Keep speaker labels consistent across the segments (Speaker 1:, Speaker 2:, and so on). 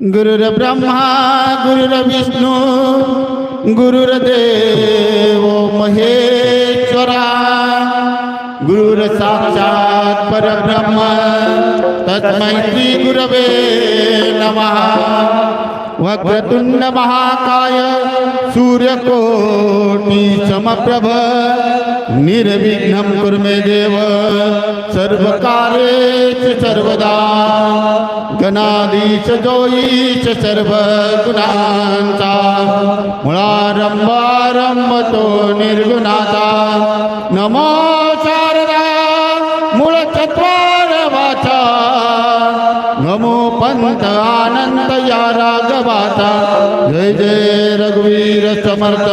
Speaker 1: गुरुर्ब्रह्मा गुरुर्विष्णू गुरुर्देव महेश्वरा गुरुर साक्षात परब्रह्म तस्मै श्री गुरवे नमः। वक्रतुंड महाकाय सूर्यकोटि समप्रभ, निर्विघ्नं कुरु मे देव। सर्वकार्येषु सर्वदा, गणाधीश जोईश सर्व गुणांचा मुळारंभारंभ तो निर्गुणाचा नमो जय जय रघुवीर समर्थ.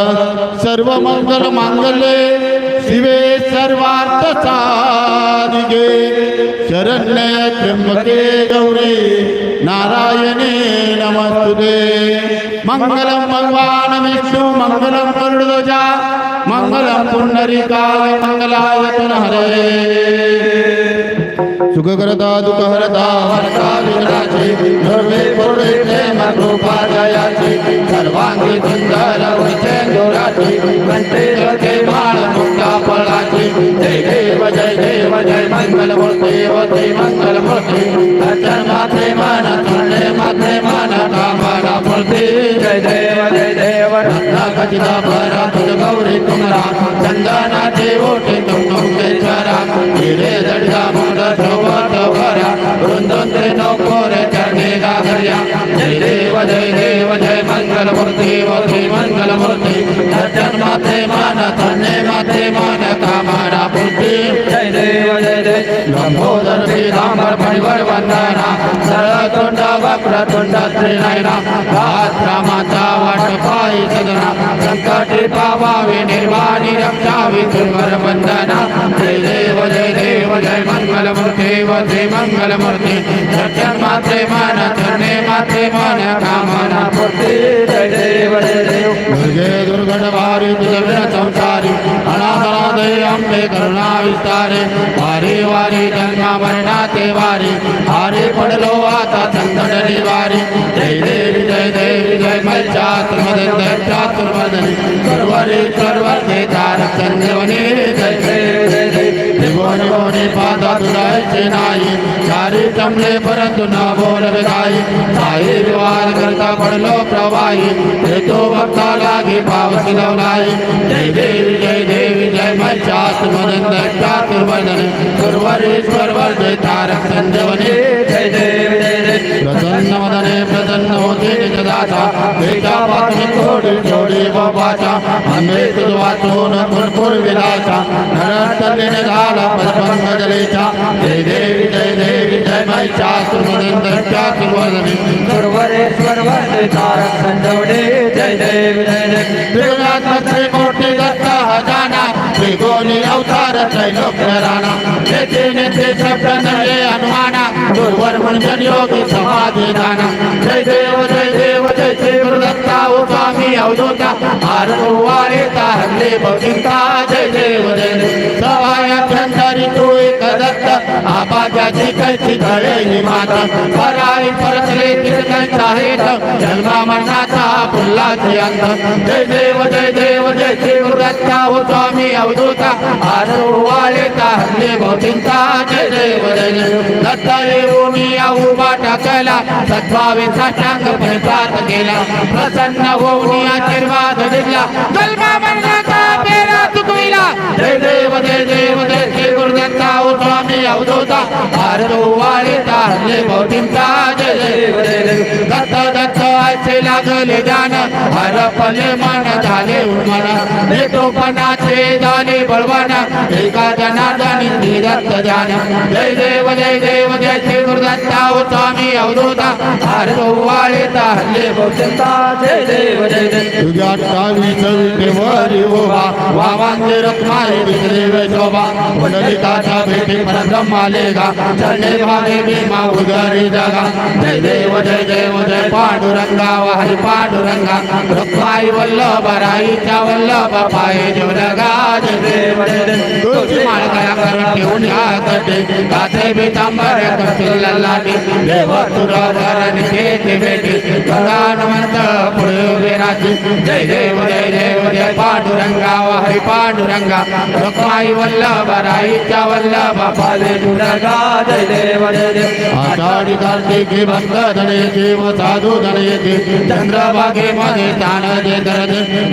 Speaker 1: सर्व मंगल मांगले शिवे सर्वार्थ साधिके. शरण्य त्र्यंबके गौरी. नारायणे नमस्तुते. मंगलम भगवान विष्णु मंगलम गरुडध्वजा मंगलम पुंडरीकाय मंगलायतन हरे. सुखकरता, दुःखहरता, हरता विघ्नाची सर्वे पुरुषे मकृपा जयाची सर्वांगी सुंदर वैचे दोराची कंठे रथे माळ मुक्ता फळाची जय देव जय देव, जय मंगल मूर्ती वती मंगल मूर्ती। अर्चन माथे मन चरणे माथे मन, कामना मूर्ती
Speaker 2: जय देव जय देव
Speaker 1: रत्नाखचिता भरा, तुझ गौरी कुमरा चंदनाचे ओटे, तुम तुमकेश्वरा हिरे जडगा मोड सोबत ध्रुव तोखऱ्या वृंदोंद्रे नोकोऱ्याच्या ढेगा धर्या जय देव जय देव जय मंगलमूर्ती मोठी मंगलमूर्ती। धन्य माते मानत धन्य माते मानता माना बुद्धी।
Speaker 2: जय देव जय देव
Speaker 1: लंबोदर पीतांबर परिवर वंदना सरळ तोंड वक्र तोंड श्रीनयना हात रामाचा वाट पायी सदना संकटी पावावे निर्वाणी रक्षावी दुर्वर वंदना जय देव जय देव जय मंगल मूर्ती वते मंगल मूर्ती सत्यन माते मन धने माते मन कामना पूर्ती।
Speaker 2: जय देव जय देव
Speaker 1: जय दुर्गण वारी दुर्गण संसारी अनाथनादे अंबे करुणा विस्तारे वारी वारी વર્ણા તે વારી હારે પડલો આતા ધંધડની વારી જય દેવી જય દેવી જય મજાત મદન દત્તાત મદન કરવરે
Speaker 2: કરવર દે તાર
Speaker 1: ચંદ્રવને भुवनी पादा तुझायचे नाही चारी जमले परंतु न बोल विदाई साई विवाद करता पडलो प्रवाही। येतो भक्ता लागे पावती लावलाई जय देवी जय देवी, जय मै चातुर्मदन जय चातुर्मदन सर्वरेश्वर जय तारक संजीवनी
Speaker 2: जय देव जय देव।
Speaker 1: प्रसन्न मदने प्रसन्न होते निजदाता बेटा थोडी थोडी बाबाचा अमृत वाचून भरपूर विलासा नरस्तलीने झाला पदपंग जलेचा जय देवी जय देवी जय माई चातुर्मदन जय चातुर्मदने
Speaker 2: सर्वरेश्वर वंदे तारक संजवडे. जय देव जय देव.
Speaker 1: त्रिगुणात्मक मोठी दत्त हजाना. त्रिगोणी अवतार त्रैलोक राणा नेते नेते शब्द नये अनुमाना दुर्वर मंजन योगी समाधी दाना जय देव जय देव जय देव दत्ता ओ स्वामी अवधूता आरवारे तारले बघिता जय देव जय कळची धरेली माता. पराई परतले किरकांचा हेत. जन्मा मरणाचा फुल्लाची अंत. जय देव जय देव जय शिवदत्ता हो स्वामी अवधूता. आरोवाले का हल्ले भौतिंता जय देव जय दत्ता येऊ मी आऊ वाटा कला. सद्भावे साष्टांग परिपात केला. प्रसन्न होऊन आशीर्वाद दिला. जन्मा जय देव जय देव जय श्री गुरुदत्ता ओ स्वामी अवधूता भारतो वाळे तारले बौद्धिंचा जय देव जय देव. दत्त दत्त ऐसे लागले जान हरपले मन झाले उन्मन नेतोपणाचे झाले बळवाना एका जनार्दनी दत्त ध्यान. जय देव जय देव जय श्री गुरुदत्ता स्वामी अवधूता. भारतो वाळे तारले बौद्धिंचा
Speaker 2: जय देव जय देव.
Speaker 1: तुझ्या अठ्ठावीस विटेवरी उभा. वावांचे रत्माले विसरे शोभा पुंडलिकाच्या भेटी परब्रह्माले गा चरणे भावे भीमा उदरी जगा. जय देव जय देव जय पांडुरंगा. हरी पांडुरंगा. रुक्माई वल्लभ राईच्या वल्लभ पाये जोडगा तुझी ठेवून गाते करतील देव तुरा वरण पुढे उभे राहते. जय देव जय देव जय पांडुरंगा. व हरी पांडुरंगा. रुक्माई वल्लभ राईच्या वल्लभ पाले
Speaker 2: दुर्गा जय देव जय देव.
Speaker 1: आषाढी कार्तिकी भक्त धने जीव साधू धने चंद्रभागे मध्ये तान दे करते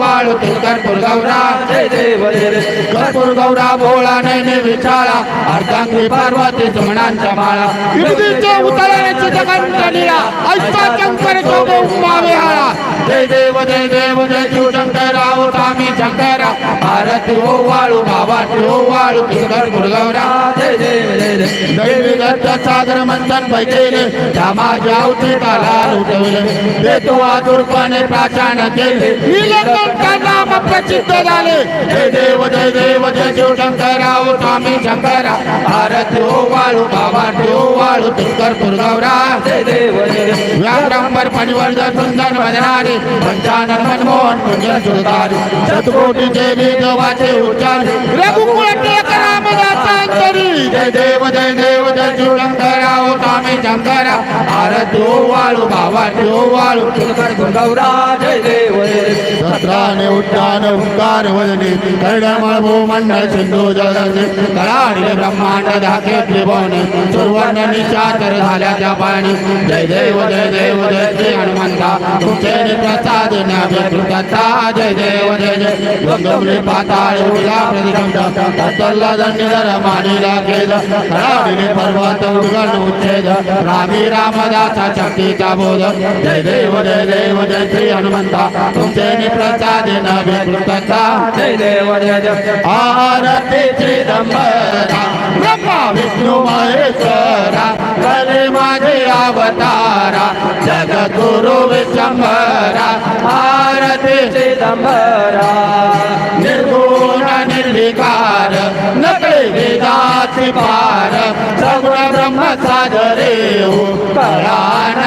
Speaker 1: वाळू तिलकर गौरा
Speaker 2: जय देव
Speaker 1: कर्पूर गौरा भोळा नैने विचाळा अर्धांगी पार्वती सुमणांच्या माळा उतरण्याची जगंत शोभे उमा जय देव जय देव जय शिव शंकराव स्वामी शंकरा भारत हो वाळू भावाची हो वाळू किरकड गुरगवरा
Speaker 2: जय देव जय देव
Speaker 1: सागर मंथन भजले धामाचे अवती काला उठवले. ते तो आदुरपणे प्राचान केले प्रसिद्ध झाले जय देव जय देव जय शिव शंकरा ओ स्वामी शंकरा। आरती ओ वाळू बाबा ओ वाळू तिकर पुरगौरा
Speaker 2: जय देव
Speaker 1: परिवर्धन सुंदर वदनारे पंचानन मनमोहन कुंजन सुधारी। शतकोटी देवी देवाचे उच्चार। रघुकुळ टिळकरामदासा अंतरी जय देव जय देव जय शिव शंकरा। ओ शंकरा आरती ओ वाळू बाबा वाळू
Speaker 2: तिलकर गौरा जय देव
Speaker 1: सत्राने, उड्डाण ओंकार वदने कर्णमळ भूमंडळ सिंधू जलने कळाडले ब्रह्मांड धाके, त्रिभुवने सुरवर्ण निशाचर झाल्या त्या पाणी जय देव जय देव जय श्री हनुमंता. तुमचे प्रसाद नाभ्यकृता जय देव जय जय. गंगमले पाताळ उडला प्रतिकंठ तत्तल्ला दंडधर मानिला केल कळाडले पर्वत उद्गण उच्छेद. रामी रामदासा का बोध। जय देव जय देव जय श्री हनुमंता। तुमसे प्रसाद नाभ्यकृता
Speaker 2: जय देव जय
Speaker 1: आरती श्रीदंबरा ब्रह्मा विष्णु महेश्वरा। कर माझे अवतारा जगगुरु विशंभरा भारती
Speaker 2: चिदंबरा।
Speaker 1: निर्गुण निर्विकार पार सगुण ब्रह्म साधरे हो पार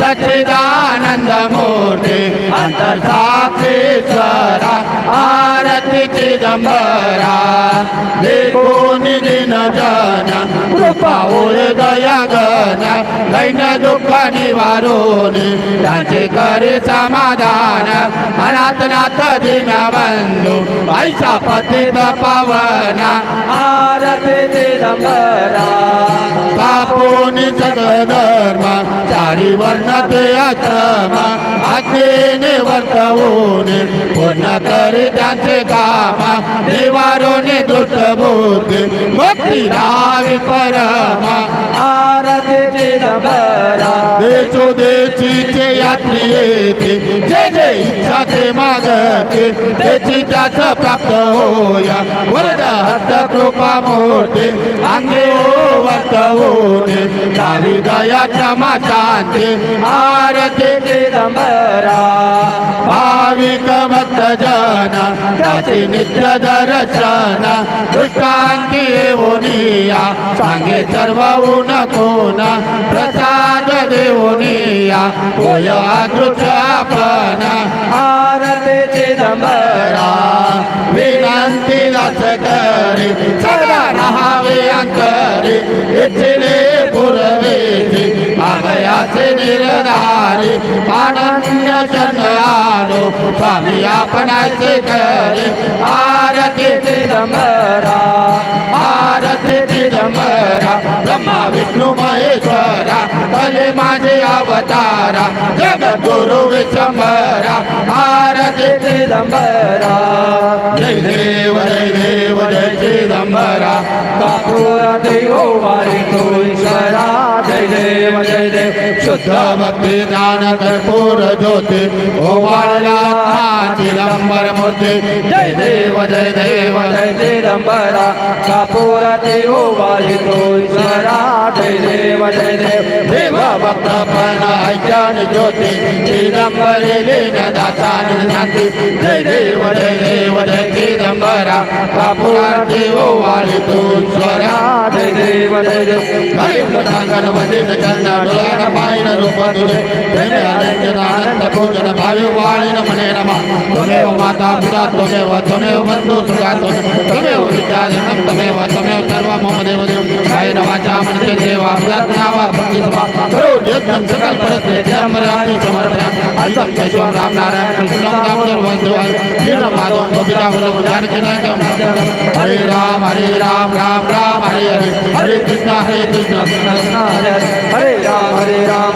Speaker 1: सचिदानंद मोठे अंतर्साक्षी स्वरा। आरती चिदंबरा देखो दिन जन कृपा दया गण दैन दुःख निवारून त्यांचे करे समाधान अनाथ नाथ दिन बंधू ऐसा पतित पावन
Speaker 2: आरती चिदंबरा.
Speaker 1: कापून सगळ चारी वर्ण ते आश्रम आज्ञेने वर्तवून पूर्ण कर निवारोने दुष्ट रावी परमा।
Speaker 2: आरती चिदंबरा,
Speaker 1: देशो देशीचे यात्री येते जे जे इच्छा त्याच प्राप्त होया। वरद हस्त कृपा मोठे अंगे ओ वर्तवोने दावी दया क्षमा शांती आरती
Speaker 2: चिदंबरा.
Speaker 1: भाविक भक्त जन त्याचे नित्य दर्शन दुष्टांती येऊनिया सांगे सर्व कोण प्रसाद देऊनिया होय दृश्य आपण
Speaker 2: आरती चिदंबरा.
Speaker 1: विनंती लाच करी अंतरी इथले पुरवेची अभयाचे निर्धारी आनंद चंद स्वामी आपणाचे करे आरती
Speaker 2: चिदंबरा
Speaker 1: आरती चिदंबरा ब्रह्मा विष्णू महेश्वरा भले माझे अवतारा जगद्गुरु विशंभरा आरती
Speaker 2: चिदंबरा.
Speaker 1: जय देव जय देव
Speaker 2: ದಿಗಂಬರ ಕಾಪುರ ದೈವೋ ಮಾರಿ ईश्वरा देव देव
Speaker 1: ज्ञान कर्पूर ज्योती चिदंबर मूर्ती
Speaker 2: जय देव जय देव, जय चिदंबरा कापुराती ओवाळितो ईश्वरा। जय देव देव
Speaker 1: देव। भक्त ऐक्यान ज्योती चिदंबरी लीन दासान शांती जय देव जय देव, जय चिदंबरा कापुराती ओवाळी तू स्वरा
Speaker 2: जय देव जय देव।
Speaker 1: डोळ्यान पायन रूप तुझे प्रेमे अनंत आनंद पूजन भावी मने नम। त्वमेव माता पिता, त्वमेव त्वमेव बंधु, सुखा, त्वमेव विद्याधनं त्वमेव त्वमेव सर्व मम देव देव कायेन वाचा मनसे देवा प्रज्ञावा भक्ति सभा। करो यज्ञं सकल परस्ते जयमराणि समर्पयामि। अल्पं केशवं राम नारायण, कृष्णं दामोदर वंशवाल वीर माधव गोपिका वल्लभ जानकी नायक हरे राम हरे राम राम राम, हरे हरे। हरे कृष्ण हरे कृष्ण।
Speaker 2: कृष्ण हरे। हरे राम हरे राम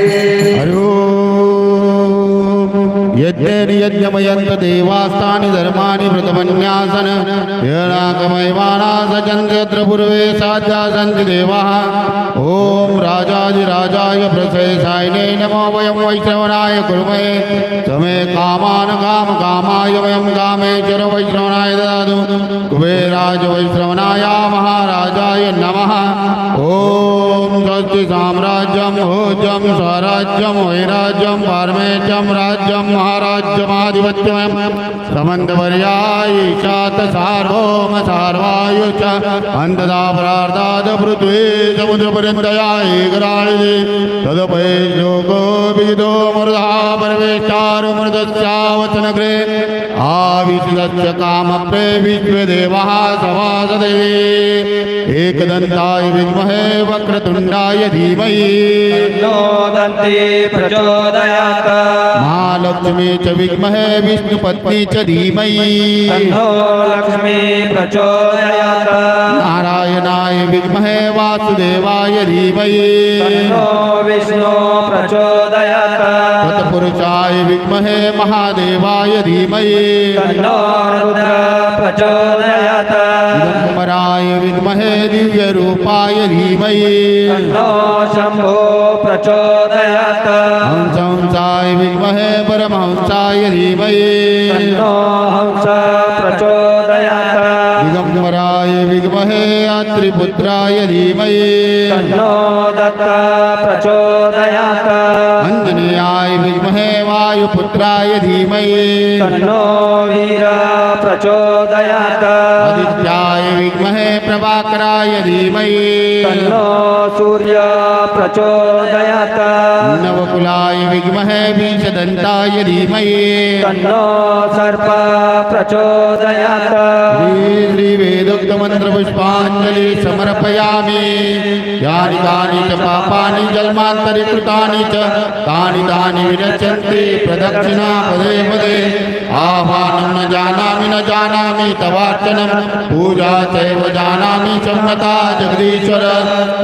Speaker 1: यज्ञेन यज्ञमयन्त देवास्तानि धर्माणि व्रतमन्यासन येणाकमैवानासचन्द्र पूर्वे साध्या सन्ति देवाः ॐ राजाधिराजाय नमो वयं वैश्रवणाय कुर्महे। कामान् काम कामाय वयं कामेश्वर वैश्रवणाय ददातु। कुबेराज वैश्रवणाय महाराजाय नमः। ॐ स्वस्ति साम्राज्यं, भोज्यं, स्वराज्यं, वैराज्यं पारमेत्यं राज्यं, महाराज्यमाधिपत्यमयं। समन्तपर्याय ईशात सार्वभौम सार्वायुष अन्तदा प्रार्धाद पृथ्वी समुद्रपर्यन्तया एकराळिदे तदपै श्लोको विदितो मृदा परमेष्टारुमृतस्यावचनग्रे आविशदस्य कामप्रे विश्वदेवः सभासदे एकदन्ताय विद्महे वक्रतुण्डाय धीमहि।
Speaker 2: प्रचोदयात्।
Speaker 1: महालक्ष्मी च विद्महे विष्णुपत्नी च धीमहि।
Speaker 2: लक्ष्मी प्रचोदयात्।
Speaker 1: नारायणाय विद्महे वासुदेवाय धीमहि।
Speaker 2: विष्णु प्रचोदयात्।
Speaker 1: तत्पुरुषाय विद्महे महादेवाय धीमहि
Speaker 2: प्रचोदयात्
Speaker 1: दिगम्बराय विद्महे दिव्यरूपाय धीमहि
Speaker 2: शम्भो प्रचोदयात्
Speaker 1: हंसंसाय विद्महे परमहंसाय धीमहि
Speaker 2: हंस प्रचोदयात्
Speaker 1: दिगम्बराय विद्महे अत्रिपुत्राय धीमहि
Speaker 2: दत्त प्रचोदयात्
Speaker 1: वायुपुत्राय धीमहि
Speaker 2: तन्नो वीर प्रचोदयात्।
Speaker 1: आदित्याय विद्महे प्रभाकराय धीमहि
Speaker 2: तन्नो सूर्य प्रचोदयात्।
Speaker 1: नवकुलाय विद्महे बीजदन्ताय धीमहि
Speaker 2: तन्नो सर्प प्रचोदयात्।
Speaker 1: श्रीवेदोक्तमन्त्रपुष्पाञ्जलि समर्पयामि। यानि कानि च पापानि जन्मान्तरि कृतानि च। तानि तानि विनश्यन्ति प्रदक्षिणा पदे पदे। आह्वानं न जानामि न जानामि तवार्चनं। पूजा चैव जानामि सम्मता जगदीश्वर।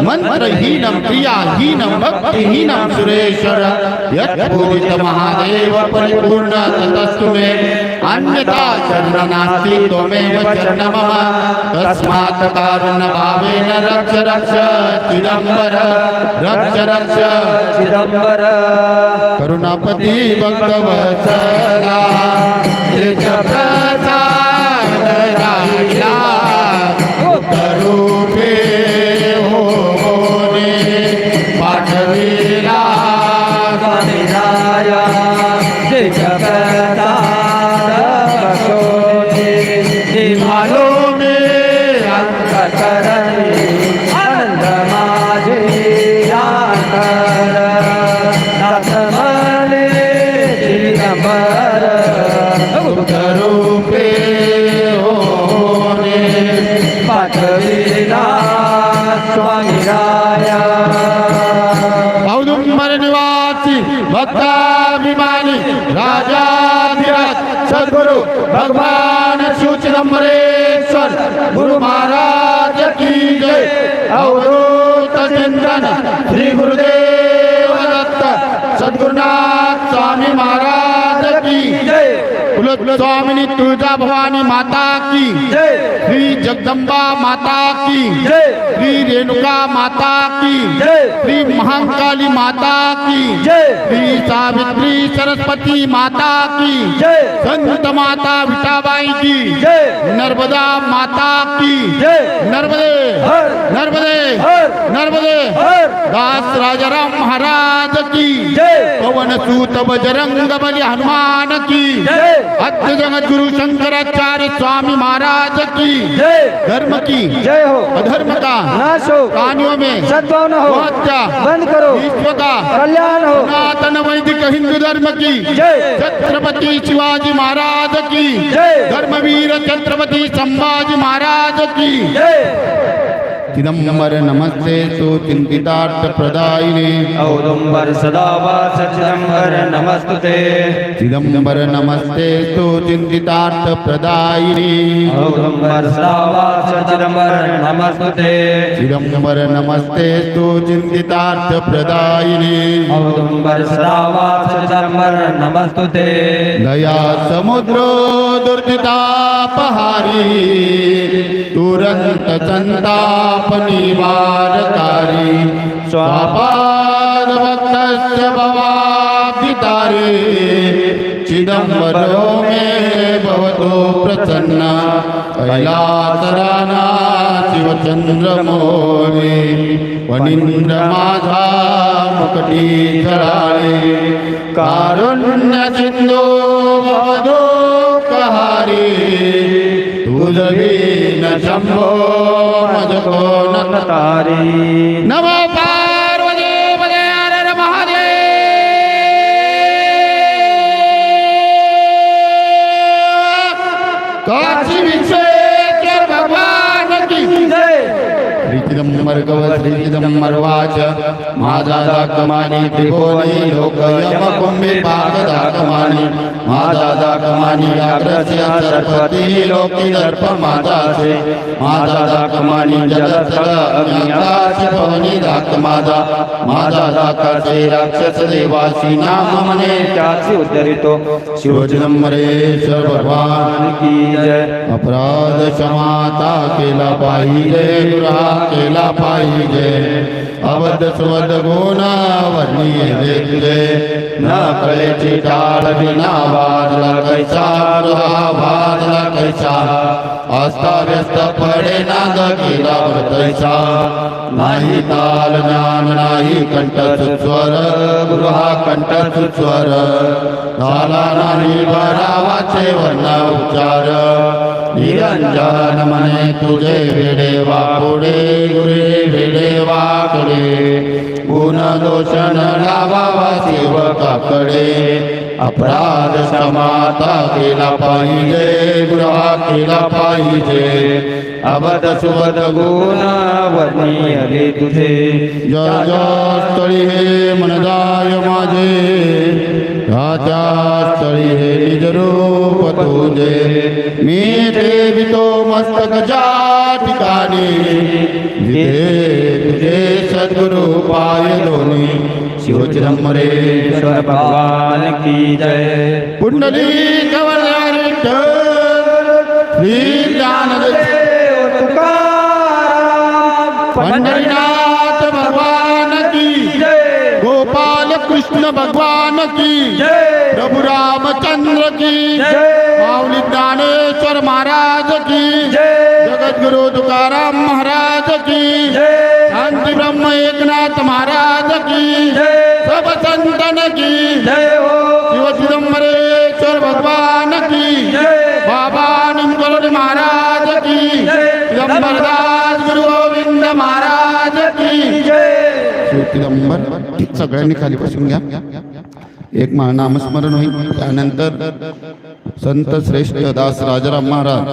Speaker 1: मन्त्रहीनं, क्रियाहीनं, भक्तिहीनं सुरेश्वर। यत्पूजित महादेव परिपूर्ण, ततस्तु मे। अन्यथा शरण नास्ति त्वमेव शरण मम तस्मात् कारुण्यभावेन रक्ष रक्ष। चिदंबर रक्ष रक्ष
Speaker 2: चिदम्बर
Speaker 1: करुणापति भक्तवत्सला રાજાભ્યાસ સદગુરુ ભગવાન શિવચિદમ્બરેશ્વર ગુરુ મહારાજ કી જય અવધૂત ચિંતન શ્રી ગુરુદેવ દત્ત સદગુરુના कुलस्वामिनी तुलजा भवानी माता की। श्री जगदम्बा माता की। श्री रेणुका माता की। श्री महाकाली माता की। श्री सावित्री सरस्वती माता की। संत माता विठाबाई की। नर्मदा माता की। नर्मदे। नर्मदे। नर्मदे। दास राजाराम महाराज की। पवन सूत बजरंग बली हनुमान की। अद्य जगत गुरु शंकराचार्य स्वामी महाराज की।
Speaker 2: जय।
Speaker 1: धर्म की।
Speaker 2: जय हो।
Speaker 1: अधर्म का।
Speaker 2: नाश हो।
Speaker 1: कहानियों में।
Speaker 2: सद्भाव न हो।
Speaker 1: हत्या
Speaker 2: बंद करो।
Speaker 1: विश्व का।
Speaker 2: कल्याण हो।
Speaker 1: सनातन वैदिक हिंदू धर्म की।
Speaker 2: जय।
Speaker 1: छत्रपति शिवाजी महाराज की।
Speaker 2: जय।
Speaker 1: धर्मवीर छत्रपति संभाजी महाराज की।
Speaker 2: जय।
Speaker 1: चिदम्बर नमस्ते तु चिंतितार्थ प्रदायिने
Speaker 2: औदुंबर सदा वास चिदंबर नमस्तुते
Speaker 1: चिदम्बर नमस्ते तु चिंतितार्थ प्रदायिने
Speaker 2: औदुंबर सदा वास चिदंबर नमस्तुते
Speaker 1: चिदम्बर नमस्ते तु चिंतितार्थ प्रदायिने
Speaker 2: औदुंबर सदा वास चिदंबर नमस्तुते
Speaker 1: दया समुद्रो दुर्दितापहारी भक्तस्य भवाब्धितारे। चिदम्बरो मे भवतो प्रसन्न। कैलासराना शिवचंद्रमोरे वनींद्र माझा मुकटी चढाळे कारुण्य सिंधू भवदो कहारी शंभो मजको કોન તારી નવા भर्गवश्रीचिदम्बर्वाच मादादाकमानि त्रिभुवने लोकयमकुम्भिपाददाकमानि मादादाकमानि व्याघ्रस्य सर्पतिः लोकिदर्प मादासे मादादाकमानि जलस्थल अज्ञासि भवनि दाकमादा मादादाकासे राक्षसदेवासि नाम मने
Speaker 2: चासि उद्धरितो।
Speaker 1: शिवचिदम्बरेश्वर भगवान
Speaker 2: की जय।
Speaker 1: अपराध क्षमाता केला पाहिजे दुरा केला पा अबद्ध सुबद्ध गुण वर्णीय देखले. न कळेची टाळ विना वादला कैसा दुहा वादला कैसा अस्ताव्यस्त पडे नाद केला तैसा नाही ताल ज्ञान नाही कंठ सुस्वर गृहा कंठ सुस्वर झाला नाही भरावाचे वर्ण उच्चार. निरंजन म्हणे तुझे वेडे वापुडे गुरे वेडे वाकडे गुण दोषण लावावा सेवकाकडे अपराध क्षमाता केला पाहिजे गृहा केला पाहिजे। अबद सुबद गुण
Speaker 2: वर्णीय तुझे।
Speaker 1: जय जय स्थळी हे मनदाय माझे। राजा हे निज रूप तुझे मी ठेवितो मस्तक ज्या ठिकाणी जिथे तुझे सद्गुरु पाय दोन्ही शिवचिदंबरेश्वर
Speaker 2: भगवान की जय।
Speaker 1: कुंडली कवल्यारी श्री ज्ञानदेव पंढरीनाथ कृष्ण भगवान की। प्रभु रामचंद्र की। माऊली ज्ञानेश्वर महाराज की।
Speaker 2: जय।
Speaker 1: जगद्गुरु तुकाराम महाराज की। शांती ब्रह्म एकनाथ महाराज की। सब संतन की। शिव चिदंबरेश्वर भगवान की। बाबा निमकरोली महाराज की। चिदंबरदास दिगंबर सगळ्यांनी खाली बसून घ्या. एक नामस्मरण होईल. त्यानंतर संत श्रेष्ठ दास राजाराम महाराज.